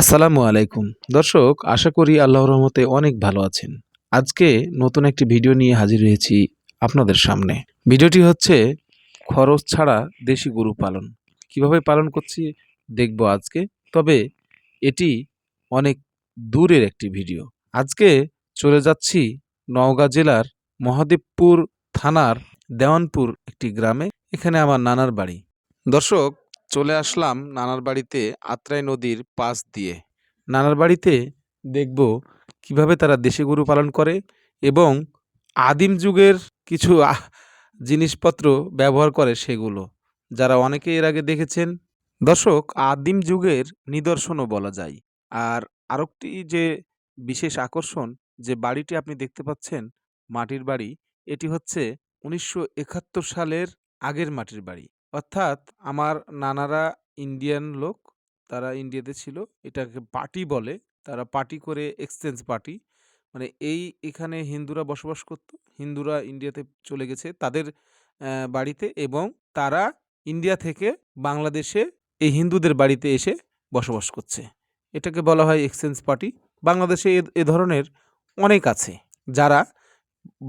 আসসালামু আলাইকুম। দর্শক, আশা করি আল্লাহ রহমতে অনেক ভালো আছেন। আজকে নতুন একটি ভিডিও নিয়ে হাজির হয়েছি আপনাদের সামনে। ভিডিওটি হচ্ছে, খরচ ছাড়া দেশি গরু পালন। কীভাবে পালন করছি, দেখব আজকে। তবে এটি অনেক দূরের একটি ভিডিও। আজকে চলে যাচ্ছি নওগাঁ জেলার মহাদেবপুর থানার দেওয়ানপুর একটি গ্রামে। এখানে আমার নানার বাড়ি। দর্শক চলে আসলাম নানার বাড়িতে আত্রাই নদীর পাশ দিয়ে। নানার বাড়িতে দেখব কীভাবে তারা দেশি গরু পালন করে এবং আদিম যুগের কিছু জিনিসপত্র ব্যবহার করে সেগুলো, যারা অনেকে এর আগে দেখেছেন। দর্শক, আদিম যুগের নিদর্শনও বলা যায়। আর আরেকটি যে বিশেষ আকর্ষণ যে বাড়িটি আপনি দেখতে পাচ্ছেন, মাটির বাড়ি, এটি হচ্ছে উনিশশো একাত্তর সালের আগের মাটির বাড়ি। অর্থাৎ আমার নানারা ইন্ডিয়ান লোক, তারা ইন্ডিয়াতে ছিল, এটাকে পার্টি বলে। তারা পার্টি করে এক্সচেঞ্জ পার্টি মানে এই এখানে হিন্দুরা বসবাস করত, হিন্দুরা ইন্ডিয়াতে চলে গেছে তাদের বাড়িতে এবং তারা ইন্ডিয়া থেকে বাংলাদেশে এই হিন্দুদের বাড়িতে এসে বসবাস করছে। এটাকে বলা হয় এক্সচেঞ্জ পার্টি বাংলাদেশে এ ধরনের অনেক আছে যারা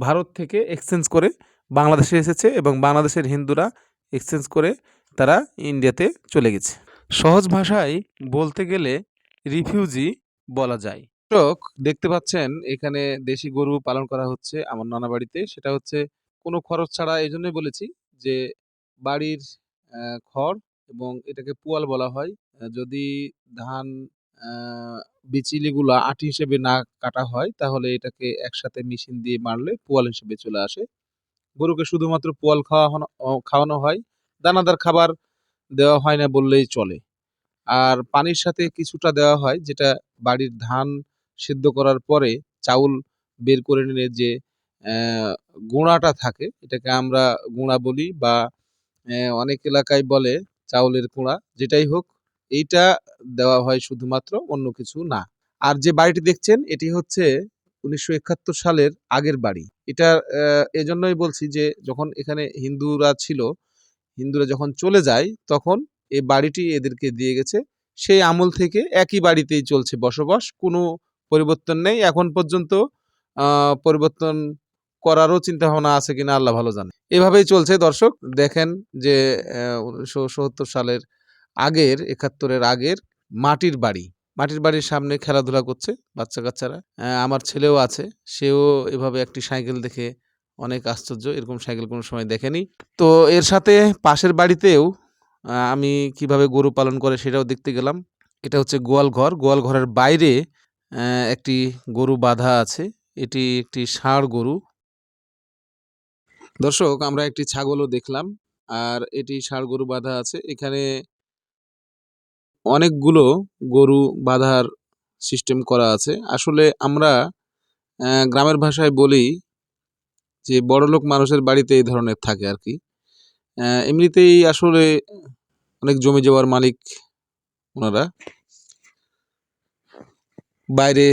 ভারত থেকে এক্সচেঞ্জ করে বাংলাদেশে এসেছে এবং বাংলাদেশের হিন্দুরা এক্সচেঞ্জ করে তারা ইন্ডিয়াতে চলে গেছে। সহজ ভাষায় বলতে গেলে রিফিউজি বলা যায়। দর্শক, দেখতে পাচ্ছেন, এখানে দেশি গরু পালন করা হচ্ছে আমার নানা বাড়িতে সেটা হচ্ছে কোনো খরচ ছাড়া এই জন্যই বলেছি যে বাড়ির খড় এবং এটাকে পুয়াল বলা হয়। যদি ধান বিচিলিগুলা আটি হিসেবে না কাটা হয়, তাহলে এটাকে একসাথে মেশিন দিয়ে মারলে পুয়াল হিসেবে চলে আসে। গরুকে শুধুমাত্র পোয়াল খাওয়ানো খাওয়ানো হয়। দানাদার খাবার দেওয়া হয় না বললেই চলে। আর পানির সাথে কিছুটা দেওয়া হয়, যেটা বাড়ির ধান সিদ্ধ করার পরে চাউল বের করে নিলে যে গুঁড়াটা থাকে, এটাকে আমরা গুঁড়া বলি বা অনেক এলাকায় বলে চাউলের গুঁড়া, যেটাই হোক, এইটা দেওয়া হয় শুধুমাত্র, অন্য কিছু না। আর যে বাড়িটি দেখছেন, এটি হচ্ছে উনিশশো একাত্তর সালের আগের বাড়ি। এটা এজন্যই বলছি যে যখন এখানে হিন্দুরা ছিল, হিন্দুরা যখন চলে যায়, তখন এই বাড়িটি এদেরকে দিয়ে গেছে। সেই আমল থেকে একই বাড়িতেই চলছে বসবাস, কোনো পরিবর্তন নেই। এখন পর্যন্ত পরিবর্তন করারও চিন্তা ভাবনা আছে কিনা আল্লাহ ভালো জানে। এভাবেই চলছে দর্শক, দেখেন যে উনিশশো সত্তর সালের আগের, একাত্তরের আগের মাটির বাড়ি। মাটির বাড়ির সামনে খেলাধুলা করছে বাচ্চা কাচ্চারা আমার ছেলেও আছে, সেও এভাবে একটি সাইকেল দেখে অনেক আশ্চর্য, এরকম সাইকেল কোনো সময় দেখেনি। তো এর সাথে পাশের বাড়িতেও আমি কীভাবে গরু পালন করে সেটাও দেখতে গেলাম। এটা হচ্ছে গোয়াল ঘর। গোয়াল ঘরের বাইরে একটি গরু বাঁধা আছে। এটি একটি ষাঁড় গরু। দর্শক, আমরা একটি ছাগলও দেখলাম, আর এটি ষাঁড় গরু বাঁধা আছে। এখানে অনেকগুলো গরু বাঁধার সিস্টেম করা আছে। আসলে আমরা গ্রামের ভাষায় বলি যে বড়লোক মানুষের বাড়িতে এই ধরনের থাকে আর কি। এমনিতেই আসলে অনেক জমি যাওয়ার মালিক ওনারা। বাইরে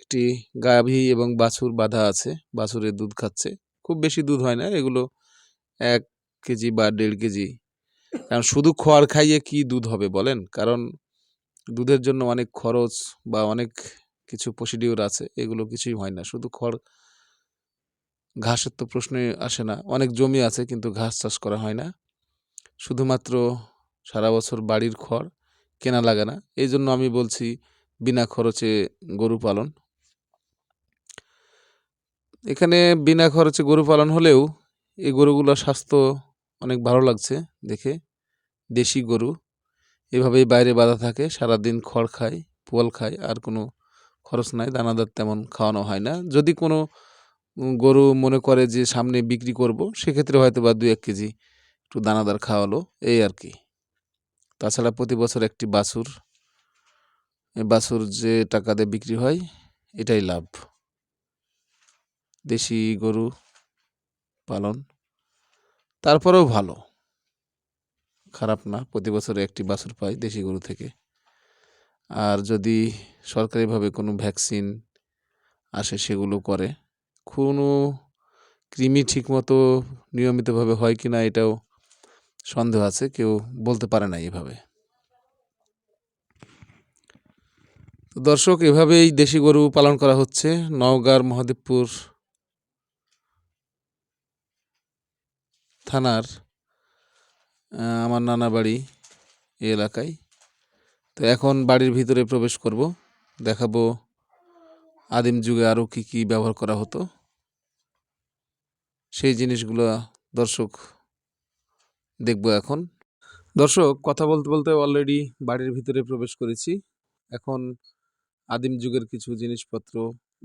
একটি গাভী এবং বাছুর বাঁধা আছে, বাছুরের দুধ খাচ্ছে। খুব বেশি দুধ হয় না, এগুলো এক কেজি বা দেড় কেজি কারণ শুধু খড় খাইয়ে কি দুধ হবে বলেন? কারণ দুধের জন্য অনেক খরচ বা অনেক কিছু প্রসিডিওর আছে, এগুলো কিছুই হয় না। শুধু খড় ঘাসের তো প্রশ্নই আসে না। অনেক জমি আছে কিন্তু ঘাস চাষ করা হয় না। শুধুমাত্র সারা বছর বাড়ির খড় কেনা লাগে না। এই জন্য আমি বলছি বিনা খরচে গরু পালন। এখানে বিনা খরচে গরু পালন হলেও এই গরুগুলোর স্বাস্থ্য অনেক ভালো লাগছে দেখে। দেশি গরু। এভাবেই বাইরে বাঁধা থাকে, সারাদিন খড় খায়, পোয়াল খায়, আর কোনো খরচ নাই, দানাদার তেমন খাওয়ানো হয় না। যদি কোনো গরু মনে করে যে সামনে বিক্রি করব, সেক্ষেত্রে হয়তো বা দু এক কেজি একটু দানাদার খাওয়ালো, এই আর কি। তাছাড়া প্রতি বছর একটি বাছুর বাছুর যে টাকা দিয়ে বিক্রি হয়, এটাই লাভ। দেশি গরু পালন। তারপরেও ভালো। খারাপ না, প্রতি বছরে একটি বাছুর পাই দেশি গরু থেকে। আর যদি সরকারিভাবে কোনো ভ্যাকসিন আসে সেগুলো করে, কোনো কৃমি ঠিকমতো নিয়মিতভাবে হয় কি না এটাও সন্দেহ আছে, কেউ বলতে পারে না এইভাবে দর্শক, এভাবেই দেশি গরু পালন করা হচ্ছে। নওগাঁর মহাদেবপুর থানার আমার নানা বাড়ি এলাকায়। তো এখন বাড়ির ভিতরে প্রবেশ করব, দেখাবো আদিম যুগে আরও কি কি ব্যবহার করা হতো। সেই জিনিসগুলো দর্শক দেখব এখন। দর্শক, কথা বলতে বলতে অলরেডি বাড়ির ভিতরে প্রবেশ করেছি। এখন আদিম যুগের কিছু জিনিসপত্র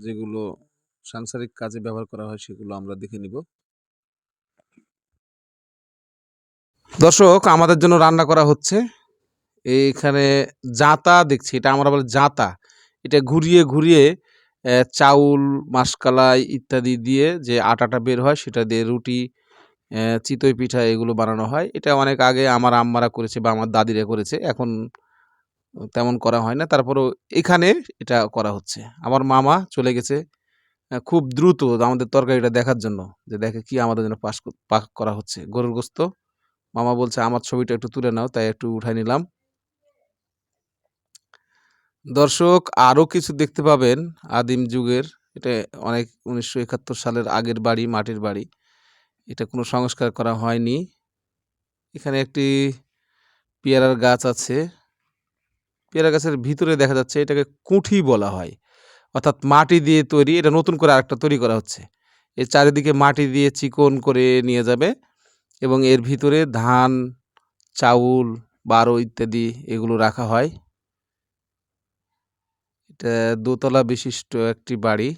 যেগুলো সাংসারিক কাজে ব্যবহার করা হয় সেগুলো আমরা দেখে নিব। দর্শক, আমাদের জন্য রান্না করা হচ্ছে। এইখানে জাতা দেখছি, এটা আমরা বলে জাতা। এটা ঘুরিয়ে ঘুরিয়ে চাউল, মাসকালাই ইত্যাদি দিয়ে যে আটাটা বের হয়, সেটা দিয়ে রুটি চিতই পিঠা এগুলো বানানো হয়। এটা অনেক আগে আমার আম্মারা করেছে বা আমার দাদিরা করেছে, এখন তেমন করা হয় না। তারপরেও এখানে এটা করা হচ্ছে। আমার মামা চলে গেছে খুব দ্রুত আমাদের তরকারিটা দেখার জন্য, যে দেখে কি আমাদের জন্য কর- পাক করা হচ্ছে। গরুর গোস্ত মামা বলছে, আমার ছবিটা একটু তুলে নাও। তাই একটু উঠাই নিলাম। দর্শক, আরও কিছু দেখতে পাবেন আদিম যুগের। এটা অনেক উনিশশো একাত্তর সালের আগের বাড়ি, মাটির বাড়ি। এটা কোনো সংস্কার করা হয়নি। এখানে একটি পেয়ারার গাছ আছে। পেয়ারা গাছের ভিতরে দেখা যাচ্ছে এটাকে কুঠি বলা হয়। অর্থাৎ মাটি দিয়ে তৈরি। এটা নতুন করে আরেকটা তৈরি করা হচ্ছে। এর চারিদিকে মাটি দিয়ে চিকন করে নিয়ে যাবে। এবং এর ভিতরে ধান, চাউল, বারো ইত্যাদি এগুলো রাখা হয়। এটা দোতলা বিশিষ্ট একটি বাড়ি।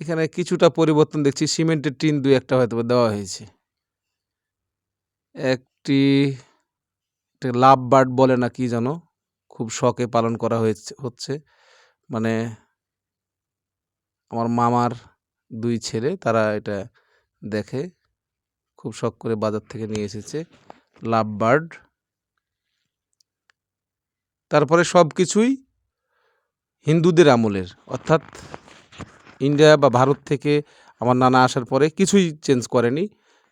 এখানে কিছুটা পরিবর্তন দেখছি, সিমেন্টের টিন দুই একটা হয়তো দেওয়া হয়েছে। একটি লাভ বার্ড বলে না কি যেন, খুব শখে পালন করা হয়েছে, হচ্ছে। মানে আমার মামার দুই ছেলে, তারা এটা দেখে। খুব শখ করে বাজার থেকে নিয়ে এসেছে লাভ বার্ড তারপরে সব কিছুই হিন্দুদের আমলের, অর্থাৎ ইন্ডিয়া বা ভারত থেকে আমার নানা আসার পরে কিছুই চেঞ্জ করেনি।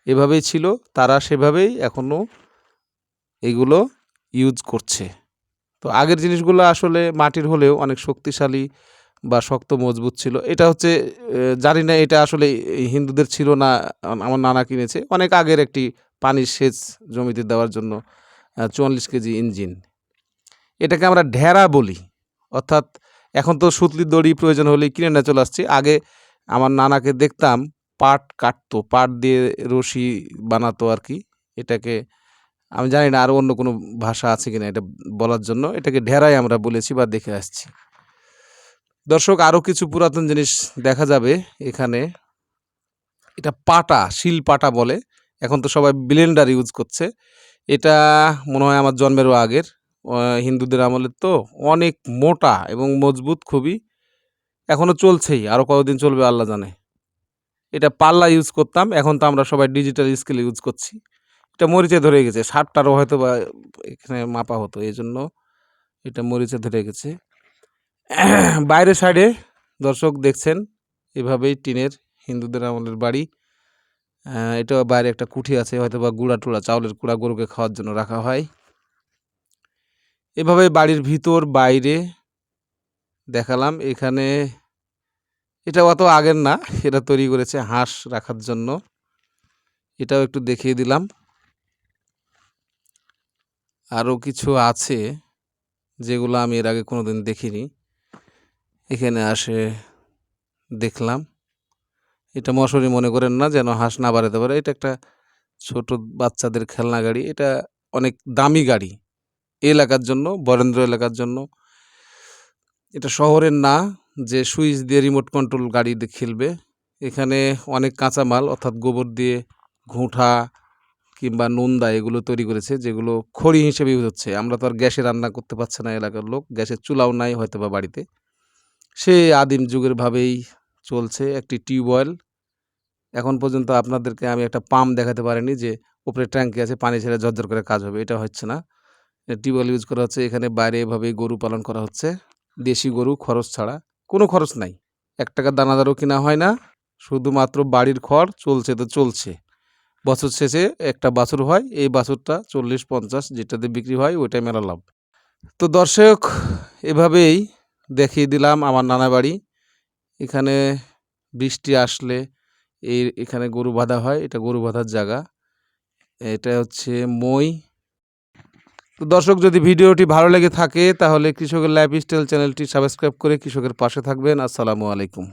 এভাবেই ছিল, তারা সেভাবেই এখনও এগুলো ইউজ করছে। তো আগের জিনিসগুলো আসলে মাটির হলেও অনেক শক্তিশালী বা শক্ত, মজবুত ছিল। এটা হচ্ছে জানি না এটা আসলে হিন্দুদের ছিল না আমার নানা কিনেছে। অনেক আগের একটি পানির সেচ জমিতে দেওয়ার জন্য চুয়াল্লিশ কেজি ইঞ্জিন। এটাকে আমরা ঢেরা বলি। অর্থাৎ এখন তো সুতলি দড়ি প্রয়োজন হলেই কিনে নিয়ে চলে আসছি। আগে আমার নানাকে দেখতাম, পাট কাটতো, পাট দিয়ে রশি বানাতো আর কি। এটাকে, আমি জানি না আরও অন্য কোনো ভাষা আছে কিনা এটা বলার জন্য। এটাকে ঢেরাই আমরা বলেছি বা দেখে আসছি। দর্শক আরও কিছু পুরাতন জিনিস দেখা যাবে এখানে। এটা পাটা, শিল পাটা বলে। এখন তো সবাই ব্লেন্ডার ইউজ করছে। এটা মনে হয় আমার জন্মেরও আগের। হিন্দুদের আমলের তো অনেক মোটা এবং মজবুত খুবই। এখনও চলছেই আরও কতদিন চলবে আল্লাহ জানে। এটা পাল্লা ইউজ করতাম, এখন তো আমরা সবাই ডিজিটাল স্কেল ইউজ করছি। এটা মরিচে ধরে গেছে ষাটটারও হয়তো বা এখানে মাপা হতো এই জন্য এটা মরিচে ধরে গেছে। বাইরের সাইডে দর্শক দেখছেন, এভাবেই টিনের হিন্দুদের আমলের বাড়ি। এটা বাইরে একটা কুঠি আছে হয়তো বা গুঁড়া টুড়া, চাউলের কুড়া গরুকে খাওয়ার জন্য রাখা হয়। এভাবে বাড়ির ভিতর, বাইরে দেখালাম, এখানে এটা অত আগের না, এটা তৈরি করেছে হাঁস রাখার জন্য। এটাও একটু দেখিয়ে দিলাম। আরও কিছু আছে, যেগুলো আমি এর আগে কোনোদিন দেখিনি। এখানে আসে, দেখলাম। এটা মশারি মনে করেন না যেন হাঁস না বাড়াতে পারে। এটা একটা ছোট বাচ্চাদের খেলনা গাড়ি। এটা অনেক দামি গাড়ি এলাকার জন্য, বরেন্দ্র এলাকার জন্য। এটা শহরের না, যে সুইচ দিয়ে রিমোট কন্ট্রোল গাড়ি দিয়ে খেলবে। এখানে অনেক কাঁচামাল, অর্থাৎ গোবর দিয়ে ঘুঁটা কিংবা নোন্দা এগুলো তৈরি করেছে, যেগুলো খড়ি হিসেবে ইউজ হচ্ছে। আমরা তো আর গ্যাসে রান্না করতে পারছে না এলাকার লোক। গ্যাসের চুলাও নাই হয়তো বা বাড়িতে। সে আদিম যুগের ভাবেই চলছে একটি টিউবওয়েল এখন পর্যন্ত আপনাদেরকে আমি একটা পাম্প দেখাতে পারিনি যে উপরে ট্যাঙ্কি আছে, পানি ছেড়ে ঝরঝর করে কাজ হবে, এটা হচ্ছে না। টিউবওয়েল ইউজ করা হচ্ছে, এখানে বাইরে এভাবেই গরু পালন করা হচ্ছে। দেশি গরু খরচ ছাড়া কোনো খরচ নাই। এক টাকার দানাদারও কিনা হয় না, শুধুমাত্র বাড়ির খড় চলছে তো চলছে। বছর শেষে একটা বাছুর হয়, এই বাছুরটা চল্লিশ পঞ্চাশ যেটাতে বিক্রি হয়, ওইটাই মেলা লাভ। তো দর্শক, এভাবেই দেখিয়ে দিলাম আমার নানা বাড়ি। এখানে বৃষ্টি আসলে এই এখানে গরু বাঁধা হয়, এটা গরু বাঁধার জায়গা। এটা হচ্ছে মই। তো দর্শক, যদি ভিডিওটি ভালো লেগে থাকে তাহলে কৃষকের লাইফ স্টাইল চ্যানেলটি সাবস্ক্রাইব করে কৃষকের পাশে থাকবেন। আসসালামু আলাইকুম।